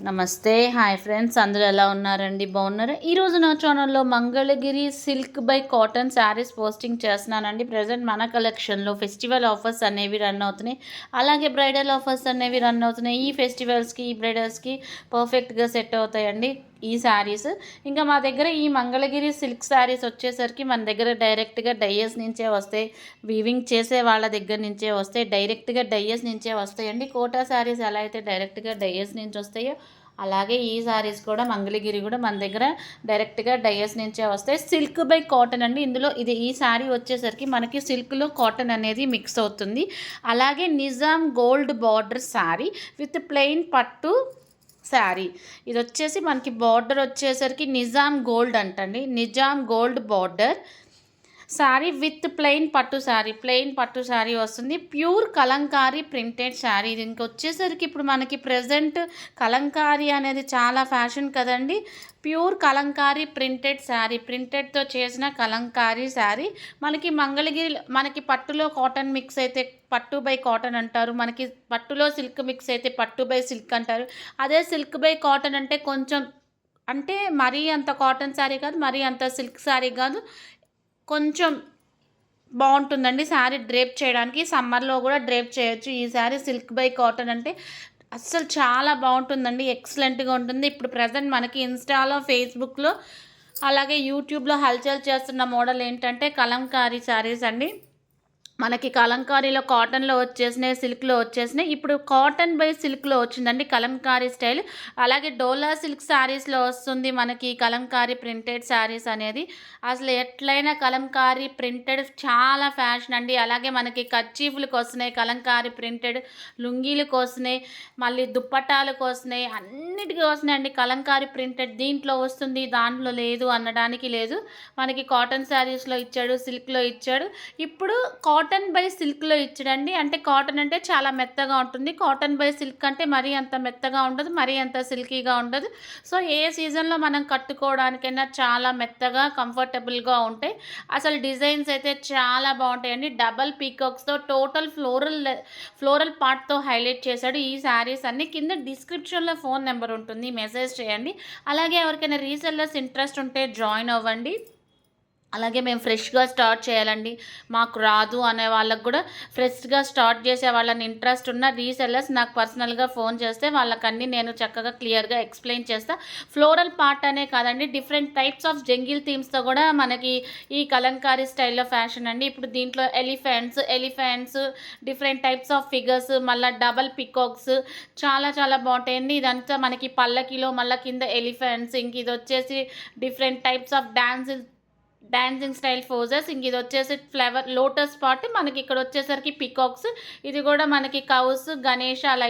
నమస్తే. Hi friends. అందరూ ఎలా ఉన్నారండి? బాగున్నారా? ఈరోజు నా ఛానల్లో Mangalagiri silk by cotton saris posting చేస్తున్నానండి. ప్రజెంట్ మన కలెక్షన్లో ఫెస్టివల్ ఆఫర్స్ అనేవి రన్ అవుతున్నాయి. అలాగే బ్రైడల్ ఆఫర్స్ అనేవి రన్ అవుతున్నాయి. ఈ ఫెస్టివల్స్కి ఈ బ్రైడల్స్కి పర్ఫెక్ట్గా సెట్ అవుతాయండి. ఈ శారీస్ ఇంకా మా దగ్గర ఈ మంగళగిరి సిల్క్ శారీస్ వచ్చేసరికి మన దగ్గర డైరెక్ట్గా డయ్యస్ నుంచే వస్తాయి. వీవింగ్ చేసే వాళ్ళ దగ్గర నుంచే వస్తాయి. డైరెక్ట్గా డయ్యస్ నుంచే వస్తాయండి. కోటా శారీస్ ఎలా అయితే డైరెక్ట్గా డయ్యస్ నుంచి వస్తాయో అలాగే ఈ శారీస్ కూడా మంగళగిరి కూడా మన దగ్గర డైరెక్ట్గా డయస్ నుంచే వస్తాయి. సిల్క్ బై కాటన్ అండి. ఇందులో ఇది ఈ శారీ వచ్చేసరికి మనకి సిల్క్లో కాటన్ అనేది మిక్స్ అవుతుంది. అలాగే Nizam gold border sari with plain పట్టు శారీ. ఇది వచ్చేసి మనకి బార్డర్ వచ్చేసరికి నిజాం గోల్డ్ అంటండి. Nizam gold border. Sari with plain పట్టు శారీ. ప్లెయిన్ పట్టు శారీ వస్తుంది. Pure Kalamkari printed sari. ఇది ఇంకొచ్చేసరికి ఇప్పుడు మనకి ప్రజెంట్ కలంకారీ అనేది చాలా ఫ్యాషన్ కదండి. Pure Kalamkari printed sari. ప్రింటెడ్తో చేసిన కలంకారీ శారీ. మనకి మంగళగిరి మనకి పట్టులో కాటన్ మిక్స్ అయితే పట్టు బై కాటన్ అంటారు. మనకి పట్టులో సిల్క్ మిక్స్ అయితే పట్టు బై సిల్క్ అంటారు. అదే సిల్క్ బై కాటన్ అంటే కొంచెం అంటే మరీ అంత కాటన్ శారీ కాదు మరీ అంత సిల్క్ శారీ కాదు. కొంచెం బాగుంటుందండి శారీ డ్రేప్ చేయడానికి. సమ్మర్లో కూడా డ్రేప్ చేయొచ్చు ఈ శారీ. సిల్క్ బై కాటన్ అంటే అస్సలు చాలా బాగుంటుందండి. ఎక్సలెంట్గా ఉంటుంది. ఇప్పుడు ప్రజెంట్ మనకి ఇన్స్టాలో ఫేస్బుక్లో అలాగే యూట్యూబ్లో హల్చల్ చేస్తున్న మోడల్ ఏంటంటే కలంకారీ శారీస్ అండి. మనకి కలంకారీలో కాటన్లో వచ్చేసినాయి సిల్క్లో వచ్చేసినాయి. ఇప్పుడు కాటన్ బై సిల్క్లో వచ్చిందండి కలంకారీ స్టైల్. అలాగే డోలా సిల్క్ శారీస్లో వస్తుంది మనకి కలంకారీ ప్రింటెడ్ శారీస్ అనేది. అసలు ఎట్లయినా కలంకారీ ప్రింటెడ్ చాలా ఫ్యాషన్ అండి. అలాగే మనకి కచ్చీఫ్లకు వస్తున్నాయి కలంకారీ ప్రింటెడ్ లుంగీలకు వస్తున్నాయి మళ్ళీ దుప్పటాలకు వస్తున్నాయి అన్నిటికీ వస్తున్నాయి అండి కలంకారీ ప్రింటెడ్ దీంట్లో వస్తుంది దాంట్లో లేదు అనడానికి లేదు. మనకి కాటన్ శారీస్లో ఇచ్చాడు సిల్క్లో ఇచ్చాడు. ఇప్పుడు కాటన్ కాటన్ బై సిల్క్లో ఇచ్చాడండి. అంటే కాటన్ అంటే చాలా మెత్తగా ఉంటుంది. కాటన్ బై సిల్క్ అంటే మరీ అంత మెత్తగా ఉండదు మరీ అంత సిల్కీగా ఉండదు. సో ఏ సీజన్లో మనం కట్టుకోవడానికైనా చాలా మెత్తగా కంఫర్టబుల్గా ఉంటాయి. అసలు డిజైన్స్ అయితే చాలా బాగుంటాయండి. డబల్ పీకాక్స్తో టోటల్ ఫ్లోరల్ ఫ్లోరల్ పార్ట్తో హైలైట్ చేశాడు ఈ శారీస్ అన్ని. కింద డిస్క్రిప్షన్లో ఫోన్ నెంబర్ ఉంటుంది. మెసేజ్ చేయండి. అలాగే ఎవరికైనా రీసెల్లర్స్ ఇంట్రెస్ట్ ఉంటే జాయిన్ అవ్వండి. అలాగే మేము ఫ్రెష్గా స్టార్ట్ చేయాలండి. మాకు రాదు అనే వాళ్ళకు కూడా ఫ్రెష్గా స్టార్ట్ చేసే వాళ్ళని ఇంట్రెస్ట్ ఉన్న రీసెల్లర్స్ నాకు పర్సనల్గా ఫోన్ చేస్తే వాళ్ళకన్నీ నేను చక్కగా క్లియర్గా ఎక్స్ప్లెయిన్ చేస్తా. ఫ్లోరల్ పార్ట్ అనే కాదండి డిఫరెంట్ టైప్స్ ఆఫ్ జంగిల్ థీమ్స్తో కూడా మనకి ఈ కలంకారీ స్టైల్లో ఫ్యాషన్ అండి. ఇప్పుడు దీంట్లో elephants elephants different types of figures మళ్ళీ డబల్ పికాక్స్ చాలా చాలా బాగుంటాయండి. ఇదంతా మనకి పల్లకిలో మళ్ళీ కింద ఎలిఫెంట్స్ ఇంక ఇది వచ్చేసి different types of dance dancing style poses ఇంక ఇది వచ్చేసి ఫ్లవర్ లోటస్ పాట్ మనకి ఇక్కడ వచ్చేసరికి పికాక్స్ ఇది కూడా మనకి కౌస్ గణేష్ అలా